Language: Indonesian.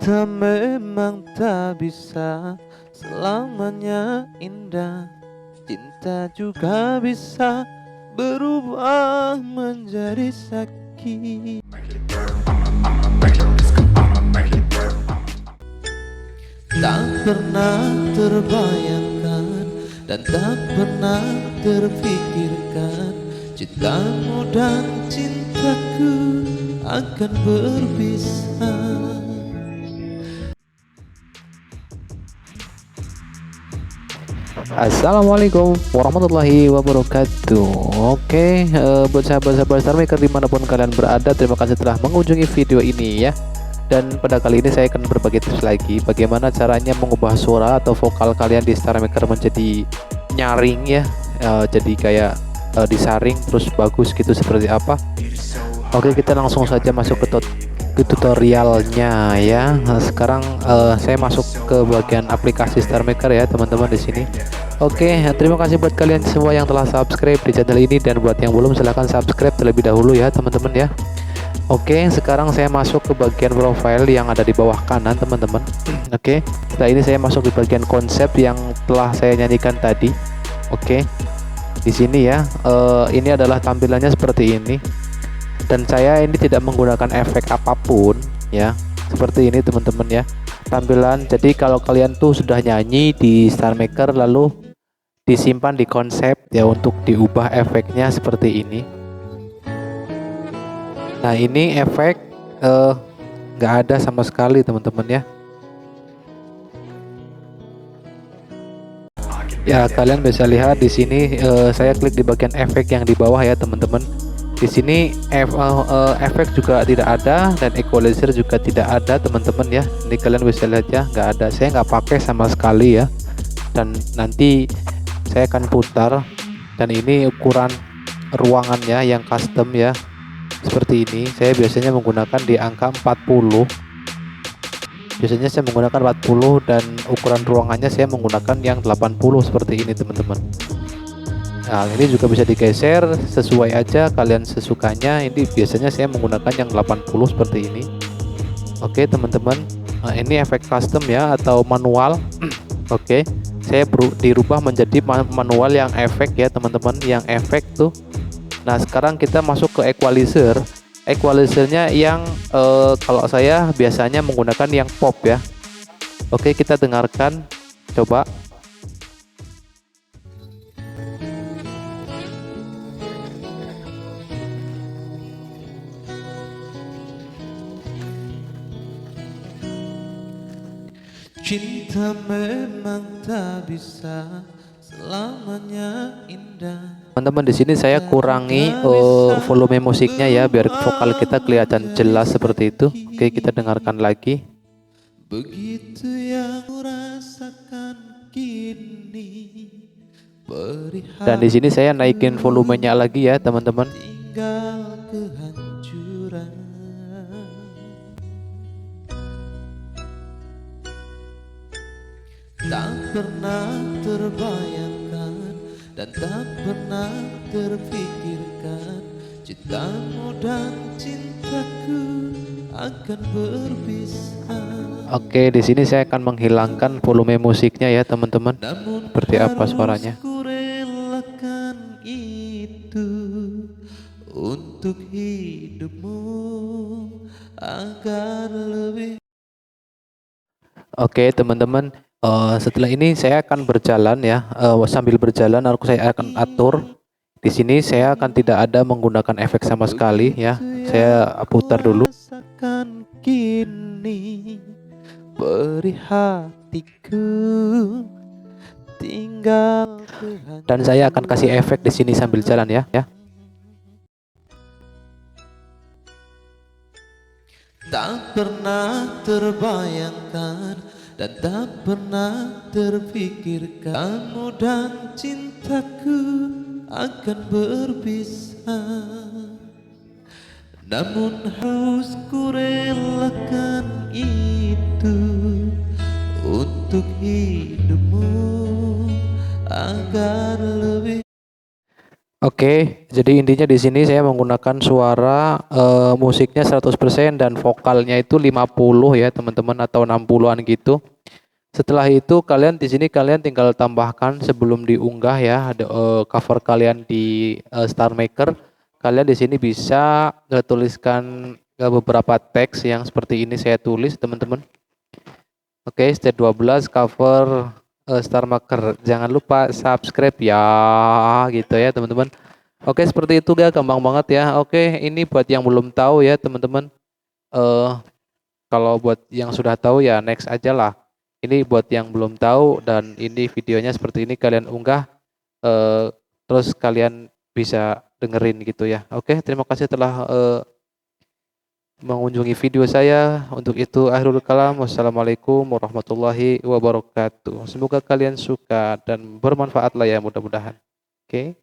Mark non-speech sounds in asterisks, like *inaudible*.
Cinta memang tak bisa selamanya indah. Cinta juga bisa berubah menjadi sakit. Tak pernah terbayangkan dan tak pernah terpikirkan Cintamu dan cintaku akan berpisah Assalamualaikum warahmatullahi wabarakatuh. Oke uh, buat sahabat-sahabat Starmaker di mana pun kalian berada Terima kasih telah mengunjungi video ini ya. Dan pada kali ini saya akan berbagi tips lagi Bagaimana caranya mengubah suara atau vokal kalian di Starmaker menjadi nyaring ya. Uh, Jadi kayak uh, disaring terus bagus gitu seperti apa. Oke kita langsung saja masuk ke ke tutorialnya ya. Nah, sekarang uh, saya masuk ke bagian aplikasi Star Maker ya teman-teman di sini. Oke, terima kasih buat kalian semua yang telah subscribe di channel ini dan buat yang belum silahkan subscribe terlebih dahulu ya teman-teman ya. Oke, sekarang saya masuk ke bagian profile yang ada di bawah kanan teman-teman. *clears throat* Oke, setelah ini saya masuk di bagian konsep yang telah saya nyanyikan tadi. Oke, di sini ya, uh, ini adalah tampilannya seperti ini dan saya ini tidak menggunakan efek apa pun ya. Seperti ini teman-teman ya. Tampilan jadi kalau kalian tuh sudah nyanyi di Star Maker lalu disimpan di konsep ya untuk diubah efeknya seperti ini. Nah ini efek eh, nggak uh, ada sama sekali teman-teman ya. Ya kalian bisa lihat di sini uh, saya klik di bagian efek yang di bawah ya teman-teman di sini uh, efek juga tidak ada dan equalizer juga tidak ada teman-teman ya. Ini kalian bisa lihat ya. Nggak ada. Saya nggak pakai sama sekali ya. Dan nanti saya akan putar. Dan ini ukuran ruangannya yang custom ya. Seperti ini. Saya biasanya menggunakan di angka 40 biasanya saya menggunakan 40 dan ukuran ruangannya saya menggunakan yang 80 seperti ini teman-teman Nah ini juga bisa digeser sesuai aja kalian sesukanya. Ini biasanya saya menggunakan yang 80 seperti ini. Oke teman-teman. Nah, ini efek custom ya atau manual. *clears throat* Oke saya dirubah menjadi manual yang efek ya teman-teman. Yang efek tuh. Nah sekarang kita masuk ke equalizer. Equalizernya yang eh, kalau saya biasanya menggunakan yang pop ya. Oke kita dengarkan. Coba Cinta memang tak bisa selamanya indah. Teman-teman di sini saya kurangi uh, volume musiknya ya biar vokal kita kelihatan jelas seperti itu. Oke, kita dengarkan lagi. Begitu yang rasakan kini. Dan di sini saya naikin volumenya lagi ya, teman-teman. Tak pernah terbayangkan dan tak pernah terpikirkan Cintamu dan cintaku akan berpisah Oke, di sini saya akan menghilangkan volume musiknya ya, teman-teman. Seperti apa suaranya? itu untuk hidupmu agar lebih Oke, teman-teman, uh, setelah ini saya akan berjalan ya. Uh, sambil berjalan aku saya akan atur. Di sini saya akan tidak ada menggunakan efek sama sekali ya. Saya putar dulu. Kini beri hatiku. Tinggal dan saya akan kasih efek di sini sambil jalan ya ya. Tak pernah terbayangkan dan tak pernah terpikirkan kamu dan cintaku akan berpisah. Namun harus ku relakan itu untuk hidupmu agar lebih Oke, jadi intinya di sini saya menggunakan suara eh, musiknya 100% dan vokalnya itu 50 ya, teman-teman atau 60-an gitu. Setelah itu kalian di sini kalian tinggal tambahkan sebelum diunggah ya, ada eh, cover kalian di eh, Star Maker. Kalian di sini bisa eh, tuliskan eh, beberapa teks yang seperti ini saya tulis, teman-teman. Oke, step 12 cover eh, Star Maker. Jangan lupa subscribe ya gitu ya, teman-teman. Oke, seperti itu ga gampang banget ya. Oke, ini buat yang belum tahu ya, teman-teman. Eh kalau buat yang sudah tahu ya next aja lah. Ini buat yang belum tahu dan ini videonya seperti ini kalian unggah eh terus kalian bisa dengerin gitu ya. Oke, terima kasih telah eh, mengunjungi video saya. Untuk itu akhirul kalam. Wassalamualaikum warahmatullahi wabarakatuh. Semoga kalian suka dan bermanfaat lah ya mudah-mudahan. Oke.